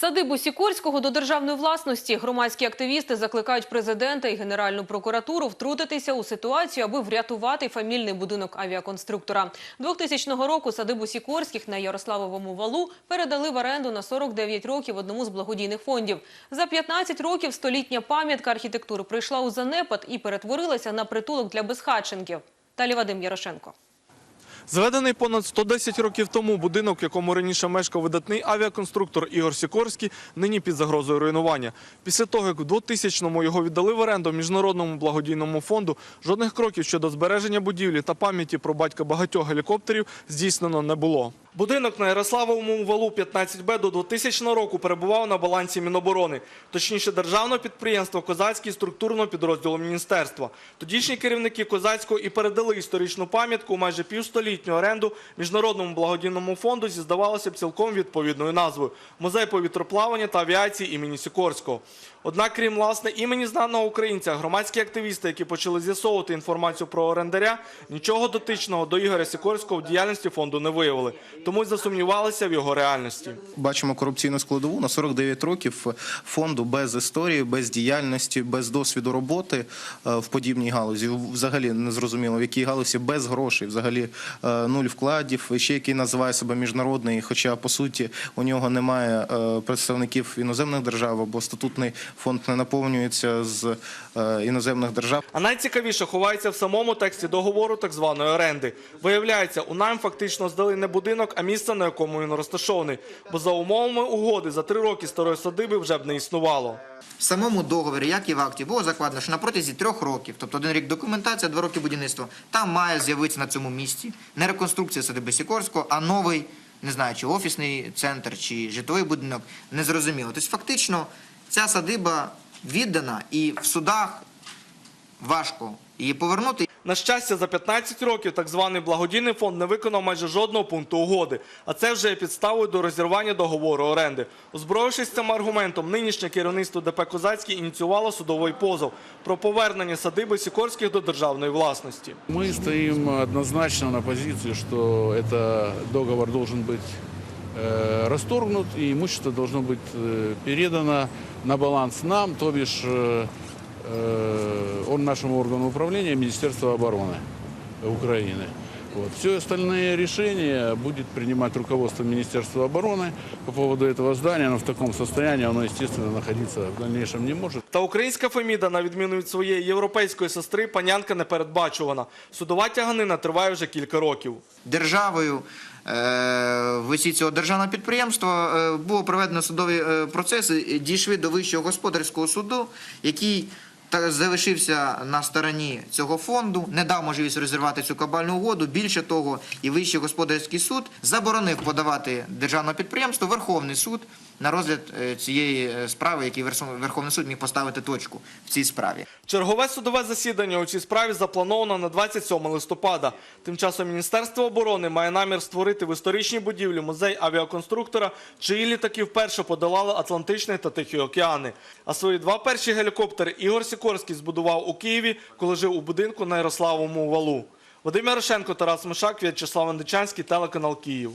Садибу Сікорського до державної власності громадські активісти закликають президента і Генеральну прокуратуру втрутитися у ситуацію, аби врятувати фамільний будинок авіаконструктора. 2000 року садибу Сікорських на Ярославовому валу передали в оренду на 49 років одному з благодійних фондів. За 15 років столітня пам'ятка архітектури прийшла у занепад і перетворилася на притулок для безхатченків. Далі Вадим Ярошенко. Зведений понад 110 років тому будинок, в якому раніше мешкав видатний авіаконструктор Ігор Сікорський, нині під загрозою руйнування. Після того, як у 2000-му його віддали в оренду міжнародному благодійному фонду, жодних кроків щодо збереження будівлі та пам'яті про батька багатьох гелікоптерів здійснено не було. Будинок на Ярославовому валу 15Б до 2000 року перебував на балансі Міноборони, точніше державного підприємства Козацький структурного підрозділу міністерства. Тодішні керівники Козацького і передали історичну пам'ятку у майже півстолітню оренду міжнародному благодійному фонду зі здавалося б цілком відповідною назвою музей повітроплавання та авіації імені Сікорського. Однак, крім власне імені знаного українця, громадські активісти, які почали з'ясовувати інформацію про орендаря, нічого дотичного до Ігоря Сікорського в діяльності фонду не виявили, тому й засумнівалися в його реальності. Бачимо корупційну складову на 49 років фонду без історії, без діяльності, без досвіду роботи е, в подібній галузі. Взагалі не зрозуміло, в якій галузі без грошей, взагалі е, нуль вкладів, ще який називає себе міжнародний, хоча по суті у нього немає е, представників іноземних держав, або статутний фонд не наповнюється з іноземних держав. А найцікавіше ховається в самому тексті договору так званої оренди. Виявляється, у найм фактично здали не будинок, а місце, на якому він розташований. Бо за умовами угоди за три роки старої садиби вже б не існувало. В самому договорі, як і в акті, було закладено, що на протязі трьох років, тобто один рік документація, два роки будівництва, там має з'явитися на цьому місці не реконструкція садиби Сікорського, а новий, не знаю, чи офісний центр, чи житловий будинок, незрозуміло. Тобто, фактично, ця садиба віддана, і в судах важко її повернути. На щастя, за 15 років так званий благодійний фонд не виконав майже жодного пункту угоди, а це вже є підставою до розірвання договору оренди. Озброївшись цим аргументом, нинішнє керівництво ДП Козацький ініціювало судовий позов про повернення садиби Сікорських до державної власності. Мы стоим однозначно на позиции, что это договор должен быть э, расторгнут и имущество должно быть э, передано на баланс нам, то бишь э, э, он нашему органу управления Министерства обороны Украины. Вот. Все остальные решения будет принимать руководство Министерства обороны по поводу этого здания, но в таком состоянии оно, естественно, находиться в дальнейшем не может. Та українська Феміда, на відміну від своєї європейської сестри, панянка непередбачувана. Судова тяганина триває вже кілька років. державою е, в осі цього державного підприємства е, було проведено судові е, процеси, і дійшли до Вищого господарського суду, який та залишився на стороні цього фонду, не дав можливість розірвати цю кабальну угоду. Більше того, і Вищий господарський суд заборонив подавати державне підприємство Верховний суд на розгляд е, цієї е, справи, який Верховний суд міг поставити точку в цій справі. Чергове судове засідання у цій справі заплановано на 27 листопада. Тим часом Міністерство оборони має намір створити в історичній будівлі музей авіаконструктора, чиї літаки вперше подолали Атлантичний та Тихий океани. А свої два перші гелікоптери Ігор Сікорський збудував у Києві, коли жив у будинку на Ярославовому валу. Вадим Ярошенко, Тарас Мишак, В'ячеслав Андичанський, телеканал Київ.